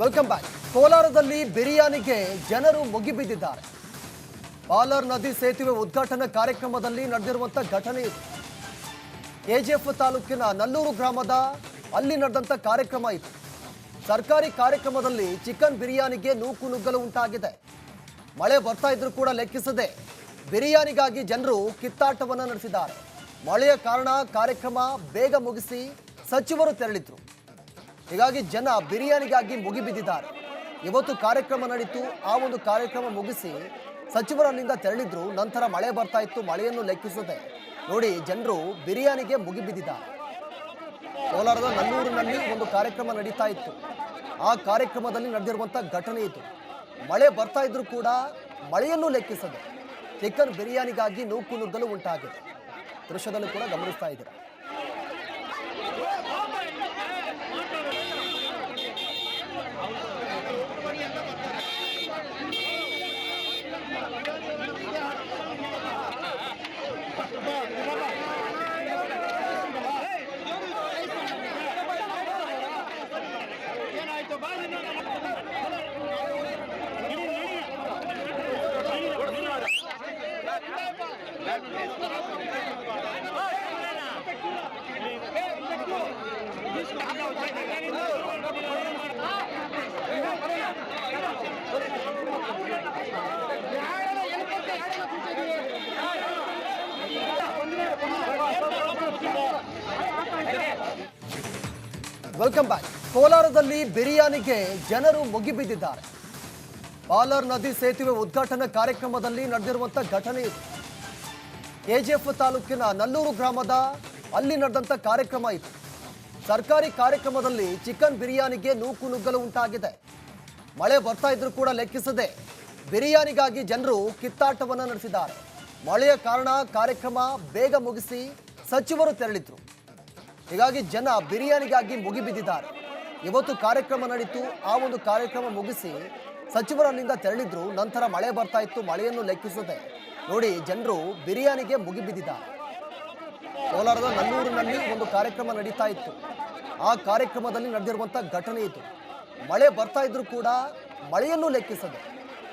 Welcome back. ಕೋಲಾರದಲ್ಲಿ ಬಿರಿಯಾನಿಗೆ ಜನರು ಮುಗಿಬಿದ್ದಿದ್ದಾರೆ. ಪಾಲರ್ ನದಿ ಸೇತುವೆ ಉದ್ಘಾಟನಾ ಕಾರ್ಯಕ್ರಮದಲ್ಲಿ ನಡೆದಿರುವಂಥ ಘಟನೆ ಇದು. ಕೆಜಿಎಫ್ ತಾಲೂಕಿನ ನಲ್ಲೂರು ಗ್ರಾಮದ ಅಲ್ಲಿ ನಡೆದಂಥ ಕಾರ್ಯಕ್ರಮ ಇದು. ಸರ್ಕಾರಿ ಕಾರ್ಯಕ್ರಮದಲ್ಲಿ ಚಿಕನ್ ಬಿರಿಯಾನಿಗೆ ನೂಕು ನುಗ್ಗಲು ಉಂಟಾಗಿದೆ. ಮಳೆ ಬರ್ತಾ ಇದ್ರೂ ಕೂಡ ಲೆಕ್ಕಿಸದೆ ಬಿರಿಯಾನಿಗಾಗಿ ಜನರು ಕಿತ್ತಾಟವನ್ನು ನಡೆಸಿದ್ದಾರೆ. ಮಳೆಯ ಕಾರಣ ಕಾರ್ಯಕ್ರಮ ಬೇಗ ಮುಗಿಸಿ ಸಚಿವರು ತೆರಳಿದ್ರು. ಹೀಗಾಗಿ ಜನ ಬಿರಿಯಾನಿಗಾಗಿ ಮುಗಿಬಿದ್ದಿದ್ದಾರೆ. ಇವತ್ತು ಕಾರ್ಯಕ್ರಮ ನಡೀತು. ಆ ಒಂದು ಕಾರ್ಯಕ್ರಮ ಮುಗಿಸಿ ಸಚಿವರನ್ನಿಂದ ತೆರಳಿದ್ರು. ನಂತರ ಮಳೆ ಬರ್ತಾ ಇತ್ತು. ಮಳೆಯನ್ನು ಲೆಕ್ಕಿಸದೆ ನೋಡಿ ಜನರು ಬಿರಿಯಾನಿಗೆ ಮುಗಿಬಿದ್ದಿದ್ದಾರೆ. ಕೋಲಾರದ ನಲ್ಲೂರಿನಲ್ಲಿ ಒಂದು ಕಾರ್ಯಕ್ರಮ ನಡೀತಾ ಇತ್ತು. ಆ ಕಾರ್ಯಕ್ರಮದಲ್ಲಿ ನಡೆದಿರುವಂಥ ಘಟನೆ ಇದು. ಮಳೆ ಬರ್ತಾ ಇದ್ರೂ ಕೂಡ ಮಳೆಯನ್ನು ಲೆಕ್ಕಿಸದೆ ಚಿಕನ್ ಬಿರಿಯಾನಿಗಾಗಿ ನೂಕು ನುಗ್ಗಲು ಉಂಟಾಗಿದೆ. ದೃಶ್ಯದಲ್ಲಿ ಕೂಡ ಗಮನಿಸ್ತಾ ಇದ್ದೀರಾ? Welcome back. ಕೋಲಾರದಲ್ಲಿ ಬಿರಿಯಾನಿಗೆ ಜನರು ಮುಗಿಬಿದ್ದಿದ್ದಾರೆ. ಪಾಲರ್ ನದಿ ಸೇತುವೆ ಉದ್ಘಾಟನಾ ಕಾರ್ಯಕ್ರಮದಲ್ಲಿ ನಡೆದಿರುವಂತಹ ಘಟನೆ ಇದು. ಕೆಜಿಎಫ್ ತಾಲೂಕಿನ ನಲ್ಲೂರು ಗ್ರಾಮದ ಅಲ್ಲಿ ನಡೆದಂಥ ಕಾರ್ಯಕ್ರಮ ಇದು. ಸರ್ಕಾರಿ ಕಾರ್ಯಕ್ರಮದಲ್ಲಿ ಚಿಕನ್ ಬಿರಿಯಾನಿಗೆ ನೂಕು ನುಗ್ಗಲು ಉಂಟಾಗಿದೆ. ಮಳೆ ಬರ್ತಾ ಇದ್ರೂ ಕೂಡ ಲೆಕ್ಕಿಸದೆ ಬಿರಿಯಾನಿಗಾಗಿ ಜನರು ಕಿತ್ತಾಟವನ್ನು ನಡೆಸಿದ್ದಾರೆ. ಮಳೆಯ ಕಾರಣ ಕಾರ್ಯಕ್ರಮ ಬೇಗ ಮುಗಿಸಿ ಸಚಿವರು ತೆರಳಿದ್ರು. ಹೀಗಾಗಿ ಜನ ಬಿರಿಯಾನಿಗಾಗಿ ಮುಗಿಬಿದ್ದಿದ್ದಾರೆ. ಇವತ್ತು ಕಾರ್ಯಕ್ರಮ ನಡೀತು. ಆ ಒಂದು ಕಾರ್ಯಕ್ರಮ ಮುಗಿಸಿ ಸಚಿವರನ್ನಿಂದ ತೆರಳಿದ್ರು. ನಂತರ ಮಳೆ ಬರ್ತಾ ಇತ್ತು. ಮಳೆಯನ್ನು ಲೆಕ್ಕಿಸದೆ ನೋಡಿ ಜನರು ಬಿರಿಯಾನಿಗೆ ಮುಗಿಬಿದ್ದಿದ್ದಾರೆ. ಕೋಲಾರದ ನಲ್ಲೂರಿನಲ್ಲಿ ಒಂದು ಕಾರ್ಯಕ್ರಮ ನಡೀತಾ ಇತ್ತು. ಆ ಕಾರ್ಯಕ್ರಮದಲ್ಲಿ ನಡೆದಿರುವಂಥ ಘಟನೆ ಇದು. ಮಳೆ ಬರ್ತಾ ಇದ್ರೂ ಕೂಡ ಮಳೆಯನ್ನು ಲೆಕ್ಕಿಸದೆ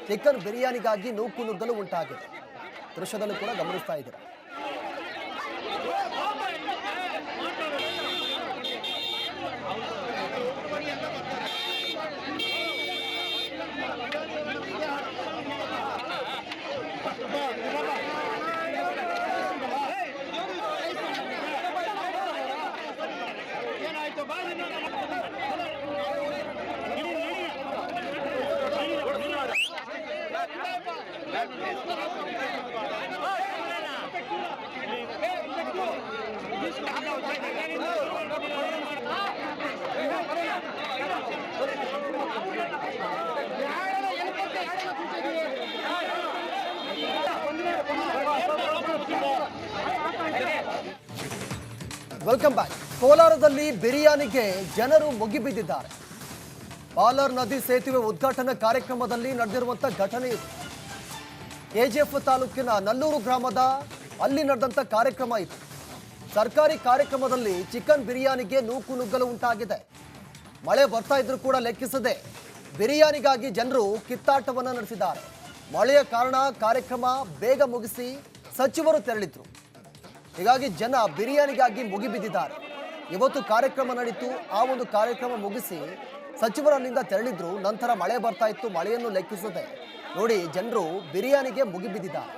ಚಿಕನ್ ಬಿರಿಯಾನಿಗಾಗಿ ನೂಕು ನುಗ್ಗಲು ಉಂಟಾಗಿದೆ. ದೃಶ್ಯದಲ್ಲೂ ಕೂಡ ಗಮನಿಸ್ತಾ ಇದ್ದೀರಾ? Come on, come on. Welcome back. ಕೋಲಾರದಲ್ಲಿ ಬಿರಿಯಾನಿಗೆ ಜನರು ಮುಗಿಬಿದ್ದಿದ್ದಾರೆ. ಪಾಲರ್ ನದಿ ಸೇತುವೆ ಉದ್ಘಾಟನಾ ಕಾರ್ಯಕ್ರಮದಲ್ಲಿ ನಡೆದಿರುವಂತಹ ಘಟನೆ ಇದು. ಕೆಜಿಎಫ್ ತಾಲೂಕಿನ ನಲ್ಲೂರು ಗ್ರಾಮದ ಅಲ್ಲಿ ನಡೆದಂಥ ಕಾರ್ಯಕ್ರಮ ಇದು. ಸರ್ಕಾರಿ ಕಾರ್ಯಕ್ರಮದಲ್ಲಿ ಚಿಕನ್ ಬಿರಿಯಾನಿಗೆ ನೂಕು ನುಗ್ಗಲು ಉಂಟಾಗಿದೆ. ಮಳೆ ಬರ್ತಾ ಇದ್ರೂ ಕೂಡ ಲೆಕ್ಕಿಸದೆ ಬಿರಿಯಾನಿಗಾಗಿ ಜನರು ಕಿತ್ತಾಟವನ್ನು ನಡೆಸಿದ್ದಾರೆ. ಮಳೆಯ ಕಾರಣ ಕಾರ್ಯಕ್ರಮ ಬೇಗ ಮುಗಿಸಿ ಸಚಿವರು ತೆರಳಿದ್ರು. ಹೀಗಾಗಿ ಜನ ಬಿರಿಯಾನಿಗಾಗಿ ಮುಗಿಬಿದ್ದಿದ್ದಾರೆ. ಇವತ್ತು ಕಾರ್ಯಕ್ರಮ ನಡೀತು. ಆ ಒಂದು ಕಾರ್ಯಕ್ರಮ ಮುಗಿಸಿ ಸಚಿವರನ್ನಿಂದ ತೆರಳಿದ್ರು. ನಂತರ ಮಳೆ ಬರ್ತಾ ಇತ್ತು. ಮಳೆಯನ್ನು ಲೆಕ್ಕಿಸದೆ ನೋಡಿ ಜನರು ಬಿರಿಯಾನಿಗೆ ಮುಗಿಬಿದ್ದಿದ್ದಾರೆ.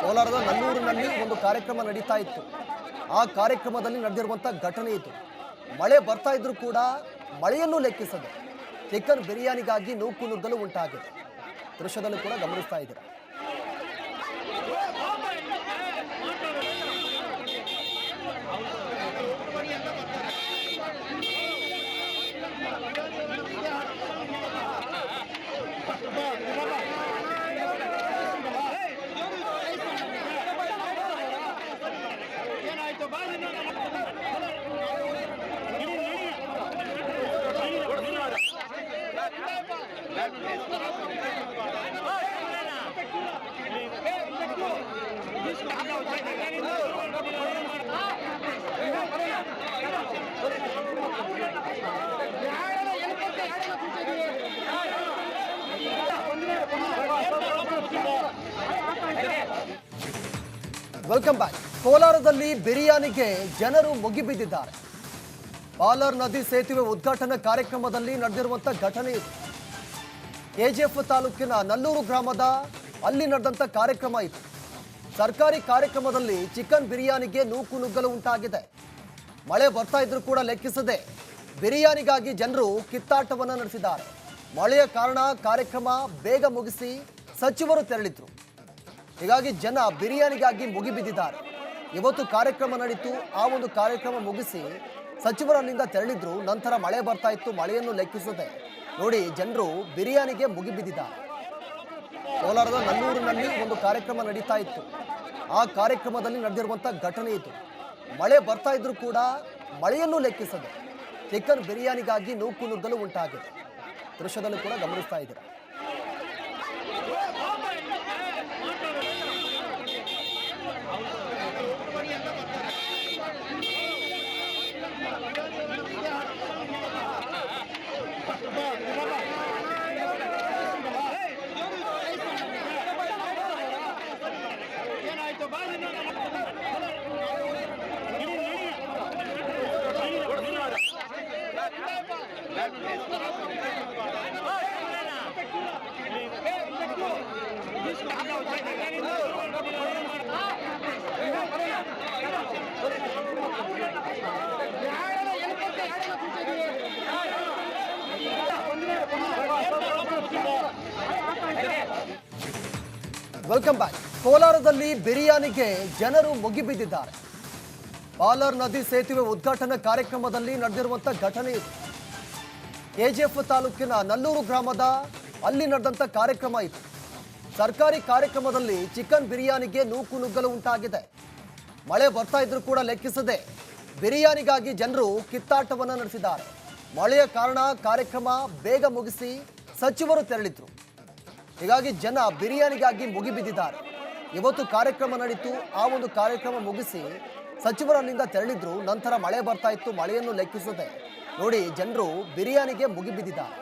ಕೋಲಾರದ ನಲ್ಲೂರಿನಲ್ಲಿ ಒಂದು ಕಾರ್ಯಕ್ರಮ ನಡೀತಾ ಇತ್ತು. ಆ ಕಾರ್ಯಕ್ರಮದಲ್ಲಿ ನಡೆದಿರುವಂಥ ಘಟನೆ ಇದು. ಮಳೆ ಬರ್ತಾ ಇದ್ರೂ ಕೂಡ ಮಳೆಯನ್ನು ಲೆಕ್ಕಿಸದೆ ಚಿಕನ್ ಬಿರಿಯಾನಿಗಾಗಿ ನೂಕು ನುಗ್ಗಲು ಉಂಟಾಗಿದೆ. ದೃಶ್ಯದಲ್ಲಿ ಕೂಡ ಗಮನಿಸ್ತಾ ಇದ್ದೀರಾ? Welcome back. ಕೋಲಾರದಲ್ಲಿ ಬಿರಿಯಾನಿಗೆ ಜನರು ಮುಗಿಬಿದ್ದಿದ್ದಾರೆ. ಪಾಲರ್ ನದಿ ಸೇತುವೆ ಉದ್ಘಾಟನಾ ಕಾರ್ಯಕ್ರಮದಲ್ಲಿ ನಡೆದಿರುವಂತಹ ಘಟನೆ ಇದು. ಕೆಜಿಎಫ್ ತಾಲೂಕಿನ ನಲ್ಲೂರು ಗ್ರಾಮದ ಅಲ್ಲಿ ನಡೆದಂಥ ಕಾರ್ಯಕ್ರಮ ಇದು. ಸರ್ಕಾರಿ ಕಾರ್ಯಕ್ರಮದಲ್ಲಿ ಚಿಕನ್ ಬಿರಿಯಾನಿಗೆ ನೂಕು ನುಗ್ಗಲು ಉಂಟಾಗಿದೆ. ಮಳೆ ಬರ್ತಾ ಇದ್ರೂ ಕೂಡ ಲೆಕ್ಕಿಸದೆ ಬಿರಿಯಾನಿಗಾಗಿ ಜನರು ಕಿತ್ತಾಟವನ್ನು ನಡೆಸಿದ್ದಾರೆ. ಮಳೆಯ ಕಾರಣ ಕಾರ್ಯಕ್ರಮ ಬೇಗ ಮುಗಿಸಿ ಸಚಿವರು ತೆರಳಿದ್ರು. ಹೀಗಾಗಿ ಜನ ಬಿರಿಯಾನಿಗಾಗಿ ಮುಗಿಬಿದ್ದಿದ್ದಾರೆ. ಇವತ್ತು ಕಾರ್ಯಕ್ರಮ ನಡೀತು. ಆ ಒಂದು ಕಾರ್ಯಕ್ರಮ ಮುಗಿಸಿ ಸಚಿವರನ್ನಿಂದ ತೆರಳಿದ್ರು. ನಂತರ ಮಳೆ ಬರ್ತಾ ಇತ್ತು. ಮಳೆಯನ್ನು ಲೆಕ್ಕಿಸದೆ ನೋಡಿ ಜನರು ಬಿರಿಯಾನಿಗೆ ಮುಗಿಬಿದ್ದಿದ್ದಾರೆ. ಕೋಲಾರದ ನಲ್ಲೂರಿನಲ್ಲಿ ಒಂದು ಕಾರ್ಯಕ್ರಮ ನಡೀತಾ ಇತ್ತು. ಆ ಕಾರ್ಯಕ್ರಮದಲ್ಲಿ ನಡೆದಿರುವಂಥ ಘಟನೆ ಇದು. ಮಳೆ ಬರ್ತಾ ಇದ್ರೂ ಕೂಡ ಮಳೆಯನ್ನು ಲೆಕ್ಕಿಸದೆ ಚಿಕನ್ ಬಿರಿಯಾನಿಗಾಗಿ ನೂಕು ನುಗ್ಗಲು ಉಂಟಾಗಿದೆ. ದೃಶ್ಯದಲ್ಲೂ ಕೂಡ ಗಮನಿಸ್ತಾ ಇದ್ದೀರಾ? Come on, come on. Welcome back. ಕೋಲಾರದಲ್ಲಿ ಬಿರಿಯಾನಿಗೆ ಜನರು ಮುಗಿಬಿದ್ದಿದ್ದಾರೆ. ಪಾಲರ್ ನದಿ ಸೇತುವೆ ಉದ್ಘಾಟನಾ ಕಾರ್ಯಕ್ರಮದಲ್ಲಿ ನಡೆದಿರುವಂತಹ ಘಟನೆ ಇದು. ಕೆಜಿಎಫ್ ತಾಲೂಕಿನ ನಲ್ಲೂರು ಗ್ರಾಮದ ಅಲ್ಲಿ ನಡೆದಂಥ ಕಾರ್ಯಕ್ರಮ ಇದು. ಸರ್ಕಾರಿ ಕಾರ್ಯಕ್ರಮದಲ್ಲಿ ಚಿಕನ್ ಬಿರಿಯಾನಿಗೆ ನೂಕು ನುಗ್ಗಲು ಉಂಟಾಗಿದೆ. ಮಳೆ ಬರ್ತಾ ಇದ್ರೂ ಕೂಡ ಲೆಕ್ಕಿಸದೆ ಬಿರಿಯಾನಿಗಾಗಿ ಜನರು ಕಿತ್ತಾಟವನ್ನು ನಡೆಸಿದ್ದಾರೆ. ಮಳೆಯ ಕಾರಣ ಕಾರ್ಯಕ್ರಮ ಬೇಗ ಮುಗಿಸಿ ಸಚಿವರು ತೆರಳಿದ್ರು. ಹೀಗಾಗಿ ಜನ ಬಿರಿಯಾನಿಗಾಗಿ ಮುಗಿಬಿದ್ದಿದ್ದಾರೆ. ಇವತ್ತು ಕಾರ್ಯಕ್ರಮ ನಡೀತು. ಆ ಒಂದು ಕಾರ್ಯಕ್ರಮ ಮುಗಿಸಿ ಸಚಿವರನ್ನಿಂದ ತೆರಳಿದ್ರು. ನಂತರ ಮಳೆ ಬರ್ತಾ ಇತ್ತು. ಮಳೆಯನ್ನು ಲೆಕ್ಕಿಸದೆ ನೋಡಿ ಜನರು ಬಿರಿಯಾನಿಗೆ ಮುಗಿಬಿದ್ದಿದ್ದಾರೆ.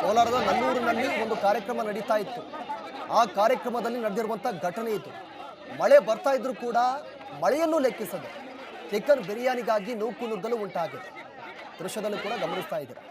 ಕೋಲಾರದ ನಲ್ಲೂರಿನಲ್ಲಿ ಒಂದು ಕಾರ್ಯಕ್ರಮ ನಡೀತಾ ಇತ್ತು. ಆ ಕಾರ್ಯಕ್ರಮದಲ್ಲಿ ನಡೆದಿರುವಂಥ ಘಟನೆ ಇದು. ಮಳೆ ಬರ್ತಾ ಇದ್ರೂ ಕೂಡ ಮಳೆಯನ್ನು ಲೆಕ್ಕಿಸದೆ ಚಿಕನ್ ಬಿರಿಯಾನಿಗಾಗಿ ನೂಕು ನುಗ್ಗಲು ಉಂಟಾಗಿದೆ. ದೃಶ್ಯದಲ್ಲಿ ಕೂಡ ಗಮನಿಸ್ತಾ ಇದ್ದೀರಾ?